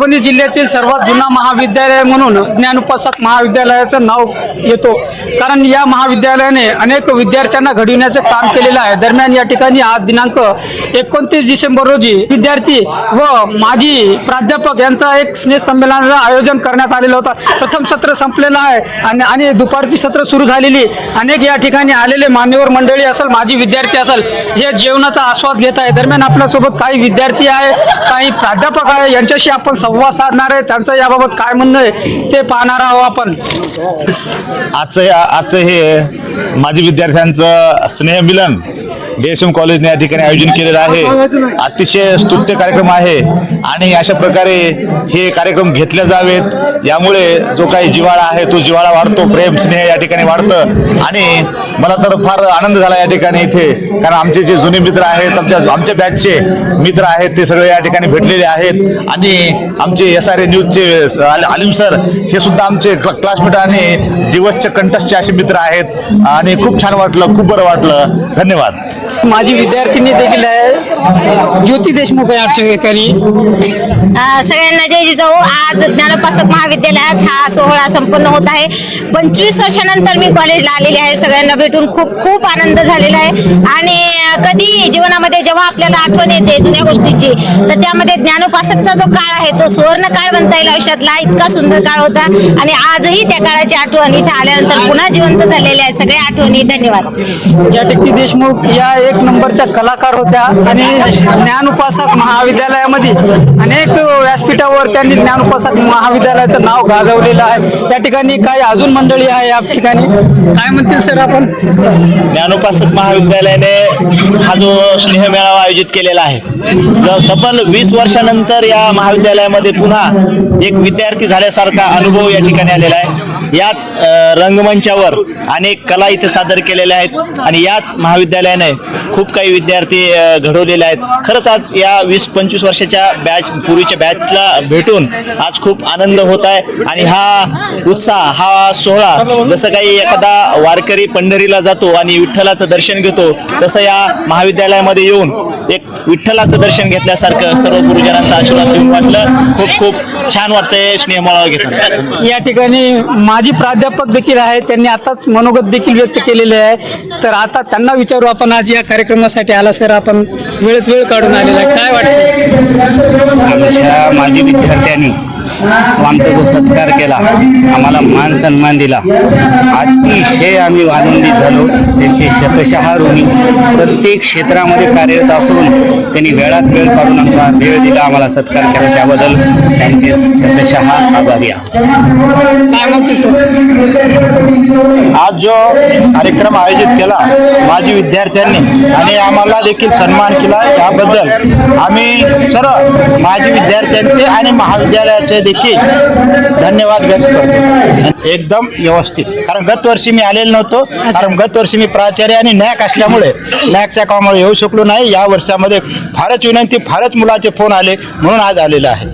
परभणी जिल्ह्यातील सर्वात जुना महाविद्यालय म्हणून ज्ञानोपासक महाविद्यालयाचं नाव येतो. कारण या महाविद्यालयाने अनेक विद्यार्थ्यांना घडविण्याचं काम केलेलं आहे. दरम्यान या ठिकाणी आज दिनांक एकोणतीस डिसेंबर रोजी विद्यार्थी व माजी प्राध्यापक यांचा एक स्नेह संमेलनाचं आयोजन करण्यात आलेलं होतं. प्रथम सत्र संपलेलं आहे आणि आणि दुपारची सत्र सुरू झालेली. अनेक या ठिकाणी आलेले मान्यवर मंडळी असेल माजी विद्यार्थी असेल हे जेवणाचा आस्वाद घेत आहे दरम्यान आपल्यासोबत काही विद्यार्थी आहे काही प्राध्यापक आहे. यांच्याशी आपण संवाद साधणार आहे त्यांचं याबाबत काय म्हणणं आहे ते पाहणार आहोत आपण. आजचं आजचं हे माजी विद्यार्थ्यांचं स्नेह मिलन डीएसएम कॉलेजने या ठिकाणी आयोजन केलेलं आहे. अतिशय स्तुत्य कार्यक्रम आहे. आणि अशा प्रकारे हे कार्यक्रम घेतले जावेत. यामुळे जो काही जिव्हाळा आहे तो जिव्हाळा वाढतो. प्रेम स्नेह या ठिकाणी वाढतं. आणि मला तर फार आनंद झाला या ठिकाणी इथे. कारण आमचे जे जुने मित्र आहेत आमच्या आमच्या बॅचचे मित्र आहेत ते सगळे या ठिकाणी भेटलेले आहेत. आणि आमचे एस आर ए न्यूजचे आल- आलिम सर हे सुद्धा आमचे क्ल- क्लासमेट आणि दिवसचे कंटस्टचे असे मित्र आहेत. आणि खूप छान वाटलं खूप बरं वाटलं. धन्यवाद. माझी विद्यार्थिनी देखील आहे. ज्योती देशमुख आहे आमच्या ठिकाणी सगळ्यांना जय जिजाऊ आज ज्ञानोपासक महाविद्यालयात हा सोहळा संपन्न होत आहे. पंचवीस वर्षानंतर मी कॉलेजला आलेली आहे. सगळ्यांना भेटून खूप खूप आनंद झालेला आहे. आणि कधी जीवनामध्ये जेव्हा आपल्याला आठवण येते जुन्या गोष्टीची तर त्यामध्ये ज्ञानोपासकचा जो काळ आहे तो सुवर्ण काळ म्हणता येईल आयुष्यातला. इतका सुंदर काळ होता. आणि आजही त्या काळाची आठवण इथे आल्यानंतर पुन्हा जिवंत झालेल्या आहेत सगळ्या आठवणी धन्यवाद. या ठिकाणी देशमुख या एक नंबरच्या कलाकार होत्या आणि ज्ञान उपासक महाविद्यालयामध्ये अनेक व्यासपीठावर त्यांनी ज्ञान उपासक महाविद्यालयाचं नाव गाजवलेलं आहे. या ठिकाणी काही अजून मंडळी आहे या ठिकाणी? काय म्हणतील सर आपण? ज्ञानोपासक महाविद्यालयाने हा जो स्नेह मेळावा आयोजित केलेला आहे. तब्बल वीस वर्षानंतर या महाविद्यालयामध्ये पुन्हा एक विद्यार्थी झाल्यासारखा अनुभव या ठिकाणी आलेला आहे. याच रंगमंचावर अनेक कला इथे सादर केलेल्या आहेत आणि याच महाविद्यालयाने खूप काही विद्यार्थी घडवलेले आहेत. खरंच आज या वीस पंचवीस वर्षाच्या बॅच पूर्वीच्या बॅचला भेटून आज खूप आनंद होत आहे आणि हा उत्साह हा सोहळा जसं काही एखादा वारकरी पंढरीला जातो आणि विठ्ठलाचं दर्शन घेतो तसं या महाविद्यालयामध्ये येऊन एक विठ्ठलाचं दर्शन घेतल्यासारखं सर्व गुरुजनांचा आशीर्वाद घेऊन वाटलं खूप खूप छान वाटतंय स्नेहमळा घेताना. या ठिकाणी माजी प्राध्यापक देखील आहे त्यांनी आताच मनोगत देखील व्यक्त केलेले आहे. तर आता त्यांना विचारू आपण आज या कार्यक्रमासाठी आला सर आपण वेळेत वेळ काढून आलेला आहे. काय वाटतं आमच्या माजी विद्यार्थ्यांनी आमचा जो सत्कार केला आम्हाला मान सन्मान दिला. अतिशय आम्ही आनंदित झालो. त्यांचे शतशः ऋणी प्रत्येक क्षेत्रामध्ये कार्यरत असून त्यांनी वेळात वेळ काढून आमचा वेळ दिला आम्हाला सत्कार केला. त्याबद्दल त्यांचे शतशः आभारी आज जो कार्यक्रम आयोजित केला माजी विद्यार्थ्यांनी आणि आम्हाला देखील सन्मान केला याबद्दल आम्ही सर्व माजी विद्यार्थ्यांचे आणि महाविद्यालयाचे देखील धन्यवाद व्यक्त करतो. एकदम व्यवस्थित. कारण गत वर्षी मी आलेलो नव्हतो. कारण गत वर्षी मी प्राचार्य आणि नॅक असल्यामुळे नॅकच्या कामामुळे येऊ शकलो नाही. या वर्षामध्ये फारच विनंती फारच मुलाचे फोन आले म्हणून आज आलेलो आहे.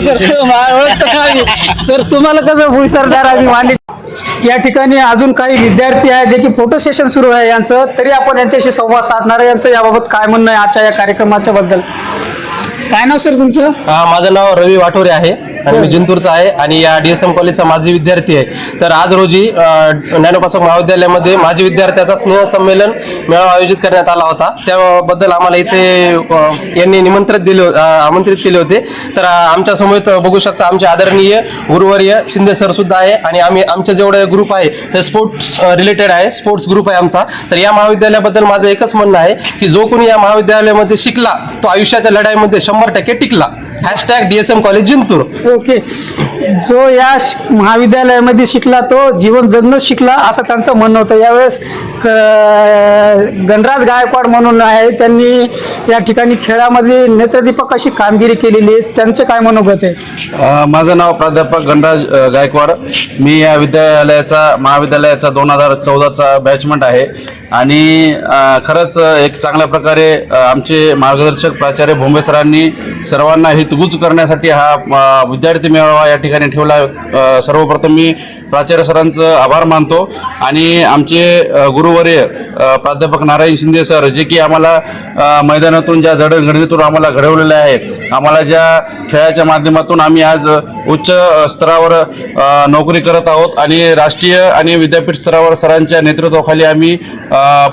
सर. हो सर. तुम्हाला कसं भुईसरदार आम्ही मांडली? या ठिकाणी अजून काही विद्यार्थी आहेत जे की फोटो सेशन सुरू आहे यांचं. तरी आपण यांच्याशी संवाद साधणार आहे. यांचं याबाबत काय म्हणणं आहे आजच्या या कार्यक्रमाच्या बद्दल? काय नाव सर तुमचं? हा माझं नाव रवी वाठोरे आहे. आणि मी जिंतूरचा आहे आणि या डीएसएम कॉलेजचा माजी विद्यार्थी आहे. तर आज रोजी ज्ञानोपासक महाविद्यालयामध्ये माजी विद्यार्थ्याचा स्नेह संमेलन मेळावा आयोजित करण्यात आला होता. त्याबद्दल आम्हाला इथे यांनी निमंत्रित दिले हो- आमंत्रित केले होते. तर आमच्यासमोर बघू शकता आमचे आदरणीय गुरुवर्य शिंदे सर सुद्धा आहे आणि आम्ही आमचे जेवढे ग्रुप आहे ते स्पोर्ट्स रिलेटेड आहे स्पोर्ट्स ग्रुप आहे आमचा. तर या महाविद्यालयाबद्दल माझं एकच म्हणणं आहे की जो कोणी या महाविद्यालयामध्ये शिकला तो आयुष्याच्या लढाईमध्ये शंभर टक्के टिकला. Hashtag DSM college Jintur. Okay. जो या श- महाविद्यालयामध्ये शिकला तो जीवन जगणंच शिकला असं त्यांचं म्हणणं होतं. यावेळेस क- गणराज गायकवाड म्हणून आहे. त्यांनी या ठिकाणी खेळामध्ये नेत्रदीपक अशी कामगिरी केलेली. आहे त्यांचं काय मनोगत आहे अ, माझं नाव प्राध्यापक गणराज अ, गायकवाड. मी या विद्यालयाचा महाविद्यालयाचा दोन हजार चौदाचा बॅचमेंट आहे. आणि खरंच एक चांगल्या प्रकारे आमचे मार्गदर्शक प्राचार्य भोंबे सरांनी सर्वांना हितगुज करण्यासाठी हा विद्यार्थी मेळावा या ठिकाणी ठेवला. सर्वप्रथम मी प्राचार्य सरांचं आभार मानतो. आणि आमचे गुरुवर्य प्राध्यापक नारायण शिंदे सर जे की आम्हाला मैदानातून ज्या जडणघडणीतून आम्हाला घडवलेलं आहे आम्हाला ज्या खेळाच्या माध्यमातून आम्ही आज उच्च स्तरावर नोकरी करत आहोत आणि राष्ट्रीय आणि विद्यापीठ स्तरावर सरांच्या नेतृत्वाखाली आम्ही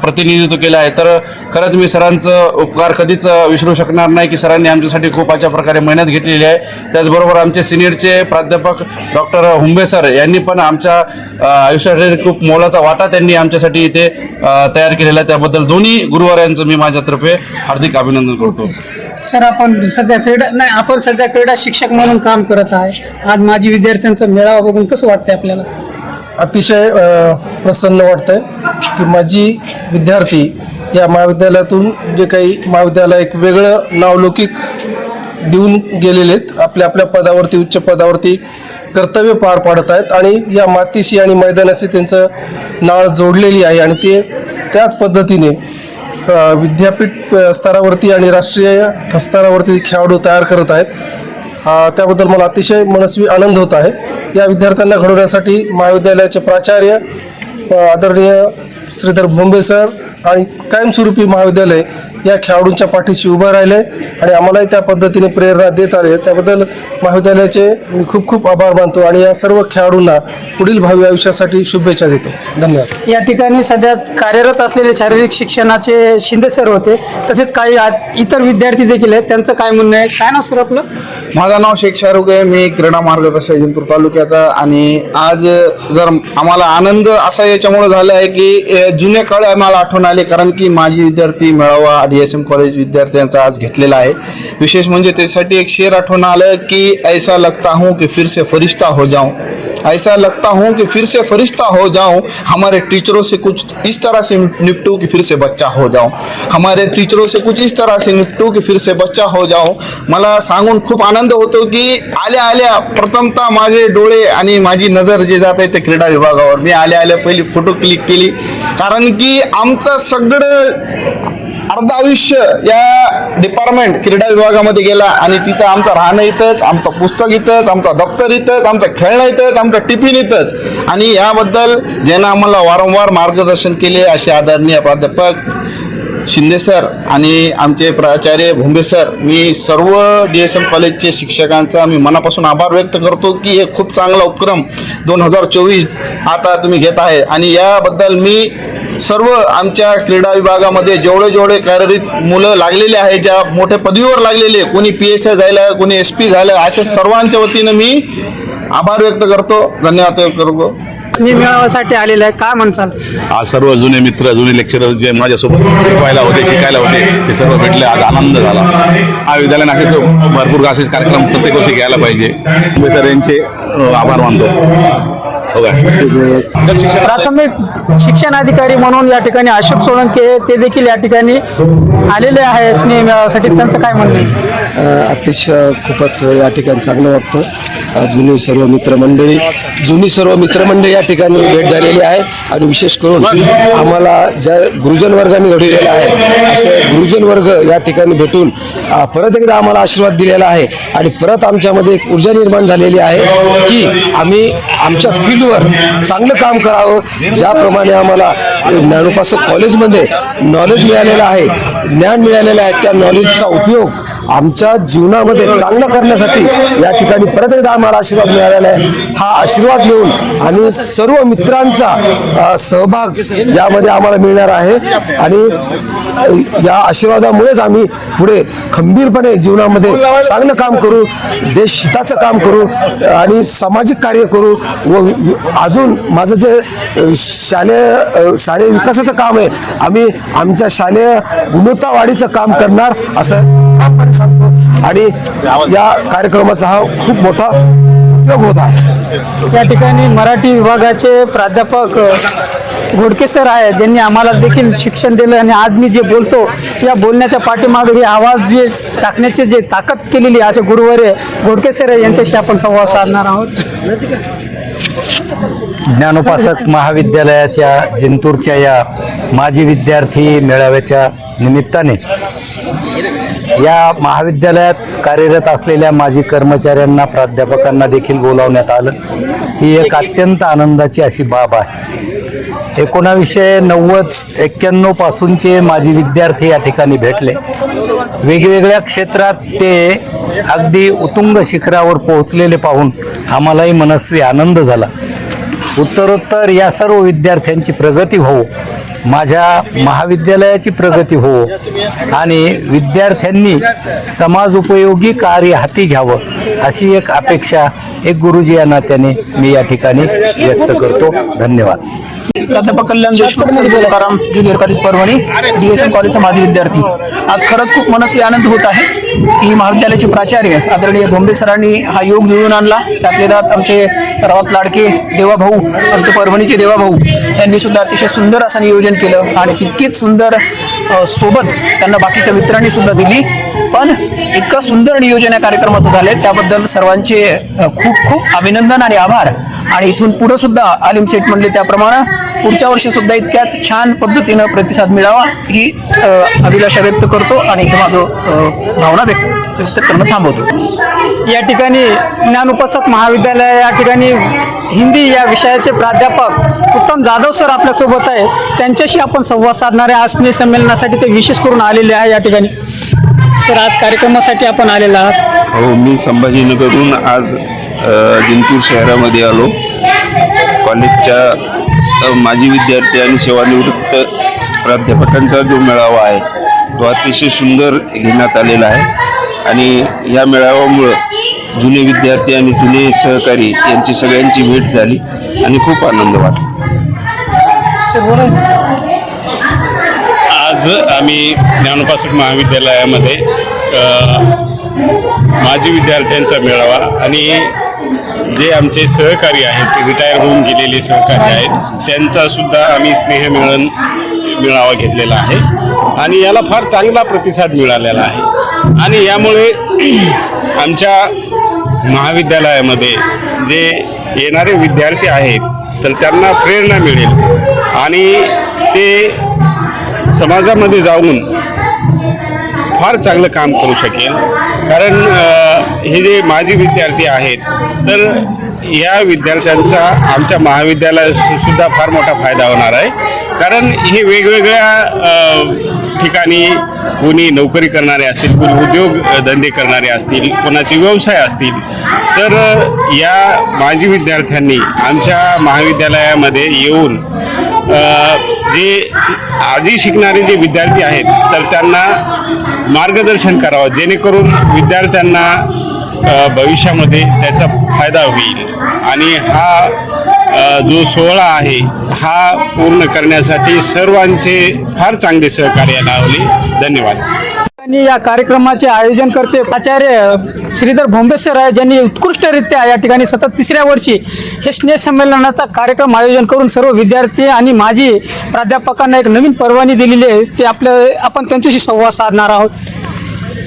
प्रतिनिधित्व केलं आहे. तर खरंच मी सरांचं उपकार कधीच विसरू शकणार नाही की सरांनी आमच्यासाठी खूप अशा प्रकारे मेहनत घेतलेली आहे. त्याचबरोबर आमचे सिनियरचे प्राध्यापक डॉक्टर हुंबे सर यांनी पण आमच्या आयुष्यासाठी खूप मोलाचा वाटा त्यांनी आमच्यासाठी इथे तयार केलेला आहे. त्याबद्दल दोन्ही गुरुवारांचं मी माझ्यातर्फे हार्दिक अभिनंदन करतो. सर आपण सध्या क्रीडा नाही आपण सध्या क्रीडा शिक्षक म्हणून काम करत आहे. आज माझी विद्यार्थ्यांचा मेळावा बघून कसं वाटतंय आपल्याला? अतिशय प्रसन्न वाटतंय की माझी विद्यार्थी या महाविद्यालयातून जे काही महाविद्यालय एक वेगळं नावलौकिक देऊन गेलेले आहेत. आपल्या आपल्या पदावरती उच्च पदावरती कर्तव्य पार पाडत आहेत आणि या मातीशी आणि मैदानाशी त्यांचं नाळ जोडलेली आहे आणि ते त्याच पद्धतीने विद्यापीठ स्तरावरती आणि राष्ट्रीय स्तरावरती खेळाडू तयार करत आहेत. त्याबद्दल मला अतिशय मनस्वी आनंद होत आहे. या विद्यार्थ्यांना घडवण्यासाठी महाविद्यालयाचे प्राचार्य आदरणीय श्रीधर भोंबे सर आणि कायमस्वरूपी महाविद्यालय या खेळाडूंच्या पाठीशी उभं राहिले आणि आम्हालाही त्या पद्धतीने प्रेरणा देत आले. त्याबद्दल महाविद्यालयाचे मी खूप खूप आभार मानतो आणि या सर्व खेळाडूंना पुढील भावी आयुष्यासाठी शुभेच्छा देतो. धन्यवाद. या ठिकाणी सध्या कार्यरत असलेले शारीरिक शिक्षणाचे शिंदे सर होते तसेच काही आज इतर विद्यार्थी देखील आहेत. त्यांचं काय म्हणणं आहे? काय नाव सर आपलं? माझं नाव शेख शाहरुख आहे. मी क्रीडा मार्गदर्शक जिंतूर तालुक्याचा आणि आज जर आम्हाला आनंद असा याच्यामुळे झाला आहे की अ, जुने काळ आम्हाला आठवण आले कारण की माझी विद्यार्थी मेळावा डी एस एम कॉलेज विद्यार्थ्यांचा आज घेतलेला आहे. विशेष म्हणजे त्यासाठी एक शेर आठवण आलं की ऐसा लगता हूँ की फिर से फरिश्ता हो जाऊं. ऐसा लगता हूँ कि फिर से फरिश्ता हो जाऊं। हमारे टीचरों से कुछ इस तरह से निपटूँ कि फिर से बच्चा हो जाऊं। हमारे टीचरों से कुछ इस तरह से निपटू कि फिर से बच्चा हो जाऊँ। मला सांगून खूप आनंद होतो की आल्या आल्या प्रथमतः माझे डोळे आणि माझी नजर जे जात आहे ते क्रीडा विभागावर. मी आल्या आल्या पहिली फोटो क्लिक केली. कारण की आमचं सगळं अर्ध आयुष्य या डिपार्टमेंट क्रीडा विभागामध्ये गेला आणि तिथं आमचं राहणं इथंच आमचं पुस्तक इथंच आमचं दप्तर इथंच आमचं खेळणं इथंच आमचं टिफिन इथंच. आणि याबद्दल ज्यानं आम्हाला वारंवार मार्गदर्शन केले असे आदरणीय प्राध्यापक शिंदे सर आणि आमचे प्राचार्य भोंबे सर मी सर्व डी एस एम कॉलेजचे शिक्षकांचा मी मनापासून आभार व्यक्त करतो की हे खूप चांगला उपक्रम दोन हजार चोवीस आता तुम्ही घेत आहे. आणि याबद्दल मी सर्व आमच्या क्रीडा विभागामध्ये जेवढे जेवढे कार्यरत मुलं लागलेले आहेत ज्या मोठ्या पदवीवर लागलेले कोणी पी एस आय झालं कोणी एस पी झालं अशा सर्वांच्या वतीनं मी आभार व्यक्त करतो. धन्यवाद व्यक्त करतो. मी मेळाव्यासाठी आलेला आहे काय म्हणसाल? आज सर्व जुने मित्र जुने लेक्चरर जे माझ्यासोबत शिकवायला होते शिकायला होते ते सर्व भेटले. आज आनंद झाला. हा विद्यालयाने असेच भरपूर असेच कार्यक्रम प्रत्येक वर्षी घ्यायला पाहिजे. मी सर यांचे आभार मानतो. हो प्राथमिक शिक्षण अधिकारी म्हणून या ठिकाणी अशोक सोळंके ते देखील या ठिकाणी आलेले आहे स्नेह मेळाव्यासाठी त्यांचं काय म्हणणं अतिशय खूपच या ठिकाणी चांगलं वाटतं. जुनी सर्व मित्रमंडळी जुनी सर्व मित्रमंडळी या ठिकाणी भेट झालेली आहे. आणि विशेष करून आम्हाला ज्या गुरुजन वर्गाने घडवलेलं आहे असे गुरुजन वर्ग या ठिकाणी भेटून परत एकदा आम्हाला आशीर्वाद दिलेला आहे. आणि परत आमच्यामध्ये एक ऊर्जा निर्माण झालेली आहे की आम्ही आमच्या फील्डवर चांगलं काम करावं. ज्याप्रमाणे आम्हाला ज्ञानोपासक कॉलेजमध्ये नॉलेज मिळालेलं आहे ज्ञान मिळालेलं आहे त्या नॉलेजचा उपयोग आमच्या जीवनामध्ये चांगलं करण्यासाठी या ठिकाणी परत एकदा आम्हाला आशीर्वाद मिळालेला आहे. हा आशीर्वाद घेऊन आणि सर्व मित्रांचा सहभाग यामध्ये आम्हाला मिळणार आहे. आणि या आशीर्वादामुळेच आम्ही पुढे खंबीरपणे जीवनामध्ये चांगलं काम करू देश हिताचं काम करू आणि सामाजिक कार्य करू व अजून माझं जे शालेय शालेय विकासाचं काम आहे आम्ही आमच्या शालेय गुणवत्ता वाढीचं काम करणार असं ठामपणे सांगतो. आणि या कार्यक्रमाचा हा खूप मोठा उपयोग होत आहे. या ठिकाणी मराठी विभागाचे प्राध्यापक घोडके सर आहे ज्यांनी आम्हाला देखील शिक्षण दिलं आणि आज मी जे बोलतो या बोलण्याच्या पाठीमागे हे आवाज जे टाकण्याचे जे ताकद केलेली आहे, असे गुरुवारे घोडके सर आहे, यांच्याशी आपण संवाद साधणार आहोत. ज्ञानोपासक महाविद्यालयाच्या जिंतूरच्या या माजी विद्यार्थी मेळाव्याच्या निमित्ताने या महाविद्यालयात कार्यरत असलेल्या माजी कर्मचाऱ्यांना प्राध्यापकांना देखील बोलावण्यात आलं. ही एक अत्यंत आनंदाची अशी बाब आहे. एकोणावीसशे नव्वद एक्क्याण्णव पासूनचे माजी विद्यार्थी या ठिकाणी भेटले. वेगवेगळ्या क्षेत्रात ते अगदी उत्तुंग शिखरावर पोहोचलेले पाहून आम्हालाही मनस्वी आनंद झाला. उत्तरोत्तर या सर्व विद्यार्थ्यांची प्रगती होऊ माझ्या महाविद्यालयाची प्रगती हो आणि विद्यार्थ्यांनी समाज उपयोगी कार्य हाती घ्यावं अशी एक अपेक्षा एक गुरुजी या नात्याने मी या ठिकाणी व्यक्त करतो. धन्यवाद. प्राध्यापक Kalyan Deshmukh Tukaram junior college Parbhani DSM कॉलेजचा माजी विद्यार्थी. आज खरंच खूप मनस्वी आनंद होत आहे. की महाविद्यालयाचे प्राचार्य आदरणीय बोंबे सरांनी हा योग जुळून आणला. त्यातले त्यात आमचे सर्वात लाडके देवाभाऊ आमचे परभणीचे देवाभाऊ यांनी सुद्धा अतिशय सुंदर असं नियोजन केलं. आणि तितकीच सुंदर सोबत त्यांना बाकीच्या मित्रांनी सुद्धा दिली. पण इतकं सुंदर नियोजन या कार्यक्रमाचं झाले त्याबद्दल सर्वांचे खूप खूप अभिनंदन आणि आभार. आणि इथून पुढे सुद्धा आलिम सेठ म्हणले त्याप्रमाणे पुढच्या वर्षी सुद्धा इतक्याच छान पद्धतीनं प्रतिसाद मिळावा ही अभिलाषा व्यक्त करतो आणि इथं माझं भावना व्यक्त व्यक्त करणं थांबवतो. या ठिकाणी ज्ञान उपासक महाविद्यालय या ठिकाणी हिंदी या विषयाचे प्राध्यापक उत्तम जाधव सर आपल्यासोबत आहे त्यांच्याशी आपण संवाद साधणारे आज संमेलनात संमेलनासाठी ते विशेष करून आलेले आहे या ठिकाणी. सर आज कार्यक्रमासाठी आपण आलेला आहात. हो मी संभाजीनगरहून आज जिंतूर शहरामध्ये आलो. कॉलेजच्या माजी विद्यार्थी आणि सेवानिवृत्त प्राध्यापकांचा जो मेळावा आहे तो अतिशय सुंदर घेण्यात आलेला आहे. आणि या मेळाव्यामुळं जुने विद्यार्थी आणि जुने सहकारी यांची सगळ्यांची भेट झाली आणि खूप आनंद वाटला. आज आम्ही ज्ञानोपासक महाविद्यालयामध्ये माजी विद्यार्थ्यांचा मेळावा आणि जे आमचे सहकारी आहेत रिटायर होऊन गेलेले सहकारी आहेत त्यांचा सुद्धा आम्ही स्नेहमिळन मेळावा घेतलेला आहे. आणि याला फार चांगला प्रतिसाद मिळालेला आहे. आणि यामुळे आमच्या महाविद्यालयामध्ये जे येणारे विद्यार्थी आहेत तर त्यांना प्रेरणा मिळेल. आणि ते समाजामध्ये जाऊन फार चांगलं काम करू शकेल. कारण हे जे माजी विद्यार्थी आहेत तर या विद्यार्थ्यांचा आमच्या महाविद्यालयात सुद्धा फार मोठा फायदा होणार आहे. कारण हे वेगवेगळ्या ठिकाणी कोणी नोकरी करणारे असतील कोणी उद्योग धंदे करणारे असतील कोणाचे व्यवसाय असतील तर या माजी विद्यार्थ्यांनी आमच्या महाविद्यालयामध्ये येऊन जे आजी शिकणारे जे विद्यार्थी आहेत तर त्यांना मार्गदर्शन करावं जेणेकरून विद्यार्थ्यांना भविष्यामध्ये त्याचा फायदा होईल. आणि हा जो सोहळा आहे हा पूर्ण करण्यासाठी सर्वांचे फार चांगले सहकार्य लावले धन्यवाद. आणि या कार्यक्रमाचे आयोजन करते. प्राचार्य श्रीधर भोंबे सर आहे ज्यांनी उत्कृष्टरित्या या ठिकाणी सतत तिसऱ्या वर्षी हे स्नेहसंमेलनाचा कार्यक्रम आयोजन करून सर्व विद्यार्थी आणि माजी प्राध्यापकांना एक नवीन परवानी दिलेली आहे. ते आपल्या आपण त्यांच्याशी संवाद साधणार आहोत.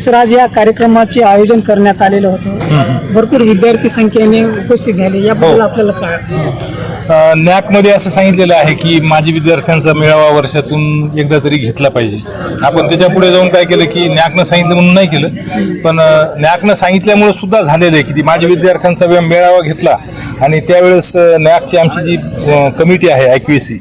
सर आज या कार्यक्रमाचे आयोजन करण्यात आलेलं होतं. भरपूर विद्यार्थी संख्येने उपस्थित झाले. याबद्दल आपल्याला काय नॅकमध्ये असं सांगितलेलं आहे की माजी विद्यार्थ्यांचा मेळावा वर्षातून एकदा तरी घेतला पाहिजे. आपण त्याच्या पुढे जाऊन काय केलं की नॅकनं सांगितलं म्हणून नाही केलं. पण नॅकनं सांगितल्यामुळे सुद्धा झालेलं आहे की ती माजी विद्यार्थ्यांचा मेळावा घेतला. आणि त्यावेळेस नॅकची आमची जी कमिटी आहे ॲक्युएसी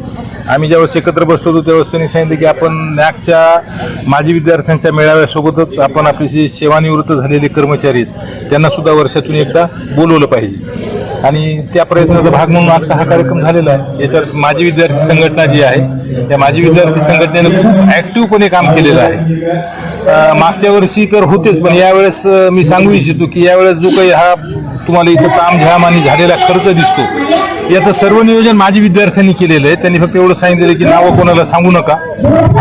आम्ही ज्यावेळेस एकत्र बसलो होतो त्यावेळेस त्यांनी सांगितलं की आपण नॅकच्या माजी विद्यार्थ्यांच्या मेळाव्यासोबतच आपण आपले जे सेवानिवृत्त झालेले कर्मचारी आहेत त्यांना सुद्धा वर्षातून एकदा बोलवलं पाहिजे. आणि त्या प्रयत्नाचा भाग म्हणून आजचा हा कार्यक्रम झालेला आहे. याच्यात माजी विद्यार्थी संघटना जी आहे त्या माजी विद्यार्थी संघटनेनं खूप ॲक्टिव्हपणे काम केलेलं आहे. मागच्या वर्षी तर होतेच पण यावेळेस मी सांगू इच्छितो की यावेळेस जो काही हा तुम्हाला इथं तामझाम आणि झालेला खर्च दिसतो याचं सर्व नियोजन माजी विद्यार्थ्यांनी केलेलं आहे. त्यांनी फक्त एवढं सांगितलेलं की नावं कोणाला सांगू नका.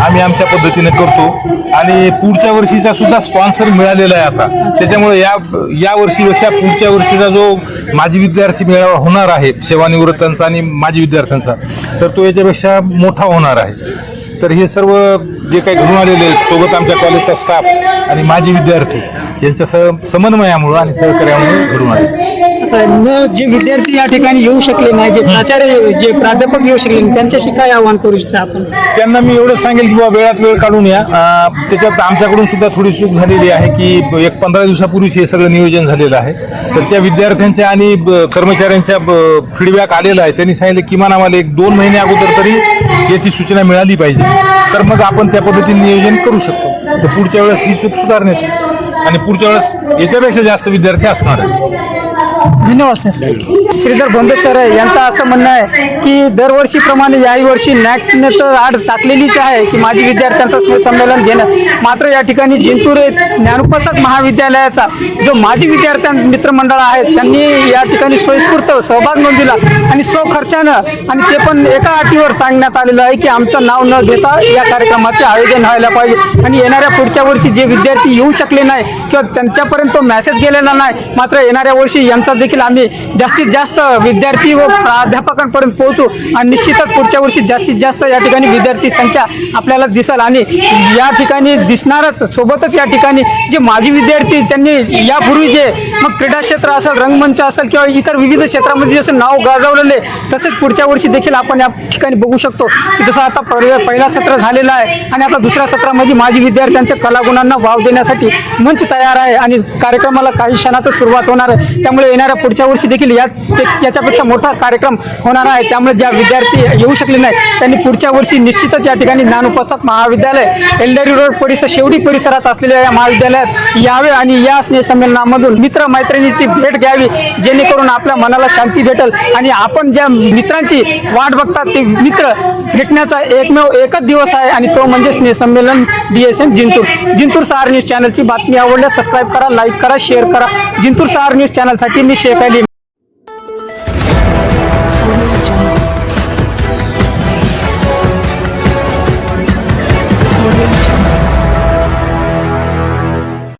आम्ही आमच्या पद्धतीने करतो. आणि पुढच्या वर्षीचा सुद्धा स्पॉन्सर मिळालेला आहे आता. त्याच्यामुळे या या वर्षीपेक्षा पुढच्या वर्षीचा जो माजी विद्यार्थी मेळावा होणार आहे सेवानिवृत्तांचा आणि माजी विद्यार्थ्यांचा तर तो याच्यापेक्षा मोठा होणार आहे. तर हे सर्व जे काही घडून आलेले आहेत सोबत आमच्या कॉलेजचा स्टाफ आणि माजी विद्यार्थी यांच्या सह समन्वयामुळं आणि सहकार्यामुळे घडून आले न जे विद्यार्थी या ठिकाणी येऊ शकले नाही जे प्राचार्य जे प्राध्यापक येऊ शकले नाही त्यांच्याशी काय आव्हान करू इच्छा आपण? त्यांना मी एवढं सांगेल की बाबा वेळात वेळ काढून या. अं, त्याच्यात आमच्याकडून सुद्धा थोडी चूक झालेली आहे की एक पंधरा दिवसापूर्वीच हे सगळं नियोजन झालेलं आहे. तर त्या विद्यार्थ्यांच्या आणि ब- कर्मचाऱ्यांच्या फीडबॅक आलेला आहे. त्यांनी सांगितलं किमान आम्हाला एक दोन महिने अगोदर तरी याची सूचना मिळाली पाहिजे. तर मग आपण त्या पद्धतीने नियोजन करू शकतो. तर पुढच्या वेळेस ही चूक सुधारण्यात येईल. आणि पुढच्या वेळेस याच्यापेक्षा जास्त विद्यार्थी असणार आहेत. धन्यवाद सर श्रीधर बोंबे सर यांचं असं म्हणणं आहे की दरवर्षीप्रमाणे याही वर्षी नॅकने तर आड टाकलेलीच आहे की माझी विद्यार्थ्यांचं संमेलन घेणं. मात्र या ठिकाणी जिंतूर ज्ञानोपासक महाविद्यालयाचा जो माजी विद्यार्थ्यां मित्रमंडळ आहेत त्यांनी या ठिकाणी स्वयंस्फूर्त सहभाग नोंदविला आणि स्वखर्चानं आणि ते पण एका अटीवर सांगण्यात आलेलं आहे की आमचं नाव न घेता या कार्यक्रमाचे आयोजन व्हायला पाहिजे आणि येणाऱ्या पुढच्या वर्षी जे विद्यार्थी येऊ शकले नाही किंवा त्यांच्यापर्यंत तो मेसेज गेलेला नाही मात्र येणाऱ्या वर्षी यांचा देखील आम्ही जास्तीत जास्त विद्यार्थी व प्राध्यापकांपर्यंत पोहोचू आणि निश्चितच पुढच्या वर्षी जास्तीत जास्त या ठिकाणी विद्यार्थी संख्या आपल्याला दिसेल आणि या ठिकाणी दिसणारच सोबतच या ठिकाणी जे माजी विद्यार्थी त्यांनी यापूर्वी जे मग क्रीडा क्षेत्र असेल रंगमंच असेल किंवा इतर विविध क्षेत्रामध्ये जसं नाव गाजवलेले तसेच पुढच्या वर्षी देखील आपण या ठिकाणी बघू शकतो की जसं आता पहिला सत्र झालेला आहे आणि आता दुसऱ्या सत्रामध्ये माजी विद्यार्थ्यांच्या कलागुणांना वाव देण्यासाठी मंच तयार आहे आणि कार्यक्रमाला काही क्षणातच सुरुवात होणार आहे. त्यामुळे येणाऱ्या पुढच्या वर्षी देखील या याच्यापेक्षा मोठा कार्यक्रम होणार आहे. त्यामुळे ज्या विद्यार्थी येऊ शकले नाही त्यांनी पुढच्या वर्षी निश्चितच या ठिकाणी ज्ञानोपासक महाविद्यालय एल्डरी रोड परिसर शेवटी परिसरात असलेल्या या महाविद्यालयात यावे आणि या स्नेहसंमेलनामधून मित्र मैत्रिणीची भेट घ्यावी जेणेकरून आपल्या मनाला शांती भेटेल आणि आपण ज्या मित्रांची वाट बघतात ते मित्र भेटण्याचा एकमेव एकच दिवस आहे आणि तो म्हणजे स्नेहसंमेलन D S M Jintur. Jintur Sahar news चॅनलची बातमी आवडल्यास सबस्क्राईब करा लाईक करा शेअर करा. जिंतूर सहार न्यूज चॅनलसाठी मी शेख अली